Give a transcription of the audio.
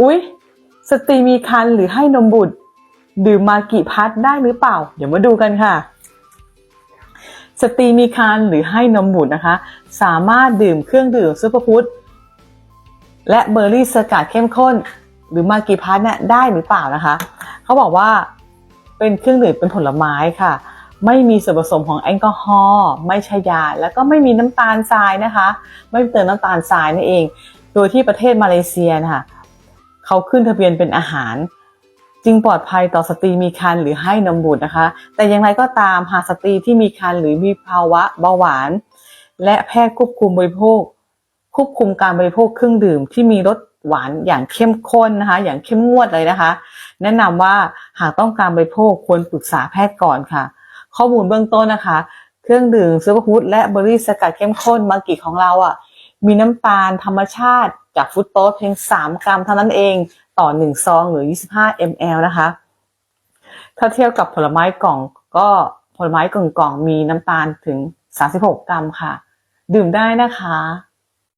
อุ๊ย สตรีมีครรภ์หรือให้นมบุตร ดื่มมากี่พัดได้หรือเปล่า เดี๋ยวมาดูกันค่ะ สตรีมีครรภ์หรือให้นมบุตรนะคะ สามารถดื่มเครื่องดื่มซุปเปอร์ฟู้ดและเบอร์รี่สกัดเข้มข้น หรือมากี่พัดเนี่ยได้หรือเปล่านะคะ เขาบอกว่าเป็นเครื่องดื่มเป็นผลไม้ค่ะ ไม่มีส่วนผสมของแอลกอฮอล์ไม่ใช่ยา แล้วก็ไม่มีน้ำตาลทรายนะคะ ไม่เติมน้ำตาลทรายนั่นเอง โดยที่ประเทศมาเลเซียนะคะ เขาขึ้นทะเบียนเป็นอาหาร จึงปลอดภัยต่อสตรีมีครรภ์หรือให้นมบุตรนะคะ แต่อย่างไรก็ตามหากสตรีที่มีครรภ์หรือมีภาวะเบาหวาน และแพทย์ควบคุมบริโภค ควบคุมการบริโภคเครื่องดื่มที่มีรสหวานอย่างเข้มข้นนะคะ อย่างเข้มงวดเลยนะคะ แนะนำว่าหากต้องการบริโภคควรปรึกษาแพทย์ก่อนค่ะ ข้อมูลเบื้องต้นนะคะ เครื่องดื่มซูเปอร์ฟู้ดและเบอร์รี่สกัดเข้มข้นมากิของเราอะมีน้ำตาลธรรมชาติ จากฟุตโต๊เพียง 3 กรัมเท่านั้นเองต่อ 1 ซองหรือ 25 ml นะคะ ถ้าเทียบกับผลไม้กล่องก็ผลไม้กล่องๆมีน้ำตาลถึง 36 กรัมค่ะ ดื่มได้นะคะ